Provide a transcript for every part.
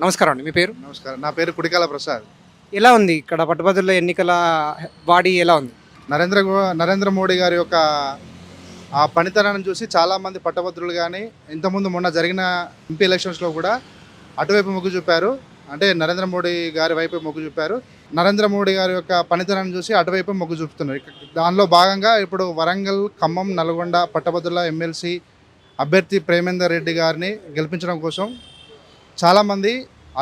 నమస్కారం అండి మీ పేరు? నమస్కారం. నా పేరు కుడికాల ప్రసాద్. ఎలా ఉంది ఇక్కడ పట్టుభద్రుల ఎన్నికల బాడీ ఎలా ఉంది? నరేంద్ర నరేంద్ర మోడీ గారి యొక్క ఆ పనితనాన్ని చూసి చాలామంది పట్టభద్రులు కానీ ఇంతకుముందు మొన్న జరిగిన ఎంపీ ఎలక్షన్స్లో కూడా అటువైపు మొగ్గు చూపారు. అంటే నరేంద్ర మోడీ గారి వైపు మొగ్గు చూపారు. నరేంద్ర మోడీ గారి యొక్క పనితనాన్ని చూసి అటువైపు మొగ్గు చూపుతున్నారు. దానిలో భాగంగా ఇప్పుడు వరంగల్ ఖమ్మం నల్గొండ పట్టభద్రుల ఎమ్మెల్సీ అభ్యర్థి ప్రేమేందర్ రెడ్డి గారిని గెలిపించడం కోసం చాలామంది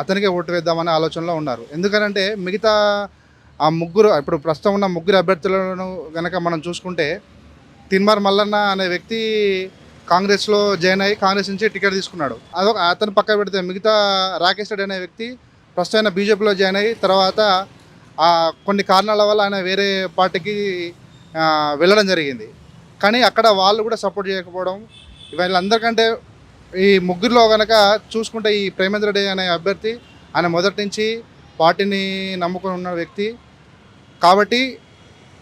అతనికే ఓటు వేద్దామనే ఆలోచనలో ఉన్నారు. ఎందుకనంటే మిగతా ఆ ముగ్గురు ఇప్పుడు ప్రస్తుతం ఉన్న ముగ్గురు అభ్యర్థులను కనుక మనం చూసుకుంటే తిన్మార్ మల్లన్న అనే వ్యక్తి కాంగ్రెస్లో జాయిన్ అయ్యి కాంగ్రెస్ నుంచి టికెట్ తీసుకున్నాడు. అదొక అతను పక్క పెడితే మిగతా రాకేష్ రెడ్డి అనే వ్యక్తి ప్రస్తుతం బీజేపీలో జాయిన్ అయ్యి తర్వాత కొన్ని కారణాల వల్ల ఆయన వేరే పార్టీకి వెళ్ళడం జరిగింది. కానీ అక్కడ వాళ్ళు కూడా సపోర్ట్ చేయకపోవడం వీళ్ళందరికంటే ఈ ముగ్గురులో కనుక చూసుకుంటే ఈ ప్రేమేంద్ర రెడ్డి అనే అభ్యర్థి ఆయన మొదటి నుంచి పార్టీని నమ్ముకొని ఉన్న వ్యక్తి. కాబట్టి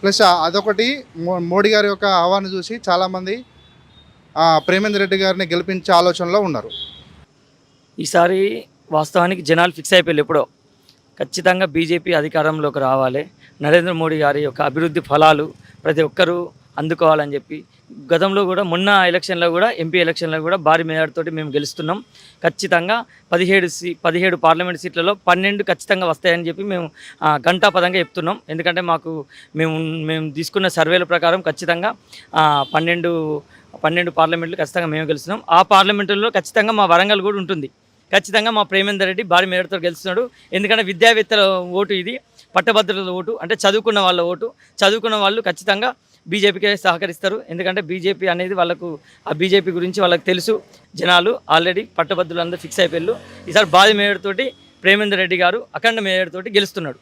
ప్లస్ అదొకటి మో- మోడీ గారి యొక్క ఆహ్వానం చూసి చాలామంది ప్రేమేంద్ర రెడ్డి గారిని గెలిపించే ఆలోచనలో ఉన్నారు. ఈసారి వాస్తవానికి జనాలు ఫిక్స్ అయిపోయారు ఎప్పుడో. ఖచ్చితంగా బీజేపీ అధికారంలోకి రావాలి. నరేంద్ర మోడీ గారి యొక్క అభివృద్ధి ఫలాలు ప్రతి ఒక్కరూ అందుకోవాలని చెప్పి గతంలో కూడా మొన్న ఎలక్షన్లో కూడా ఎంపీ ఎలక్షన్లో కూడా భారీ మేరతోటి మేము గెలుస్తున్నాం. ఖచ్చితంగా పదిహేడు సీ పదిహేడు పార్లమెంట్ సీట్లలో పన్నెండు ఖచ్చితంగా వస్తాయని చెప్పి మేము ఆ, చెప్తున్నాం. ఎందుకంటే మాకు మేము మేము తీసుకున్న సర్వేల ప్రకారం ఖచ్చితంగా పన్నెండు పన్నెండు పార్లమెంట్లు ఖచ్చితంగా మేము గెలుస్తున్నాం. ఆ పార్లమెంటుల్లో ఖచ్చితంగా మా వరంగల్ కూడా ఉంటుంది. ఖచ్చితంగా మా ప్రేమేందర్ రెడ్డి భారీ మేరతో గెలుస్తున్నాడు. ఎందుకంటే విద్యావేత్తల ఓటు ఇది పట్టభద్రుల ఓటు అంటే చదువుకున్న వాళ్ళ ఓటు. చదువుకున్న వాళ్ళు ఖచ్చితంగా బీజేపీకే సహకరిస్తారు. ఎందుకంటే బీజేపీ అనేది వాళ్ళకు ఆ బీజేపీ గురించి వాళ్ళకి తెలుసు. జనాలు ఆల్రెడీ పట్టభద్రులు అందరూ ఫిక్స్ అయిపోయారు ఈసారి భారీ మేయర్ తోటి ప్రేమేందర్ రెడ్డి గారు అఖండ మేయర్ తోటి గెలుస్తున్నాడు.